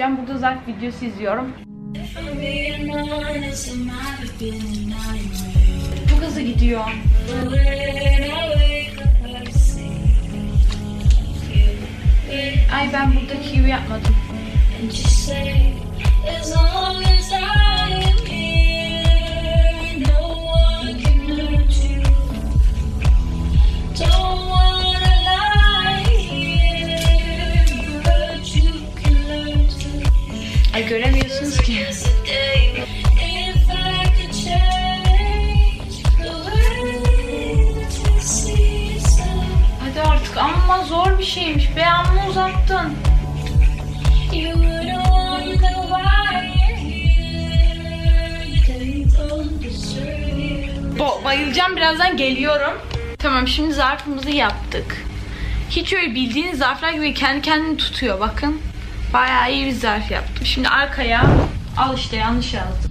yapacağım. Burada zarf videosu izliyorum. Çok hızlı gidiyor. Ay ben burada kiwi yapmadım. Ay göremiyorsunuz ki. Hadi artık amma zor bir şeymiş be uzattın. Bo bayılacağım birazdan geliyorum. Tamam şimdi zarfımızı yaptık. Hiç öyle bildiğiniz zarflar gibi kendi kendini tutuyor bakın. Bayağı iyi bir zarf yaptım. Şimdi arkaya al işte yanlış yazdım.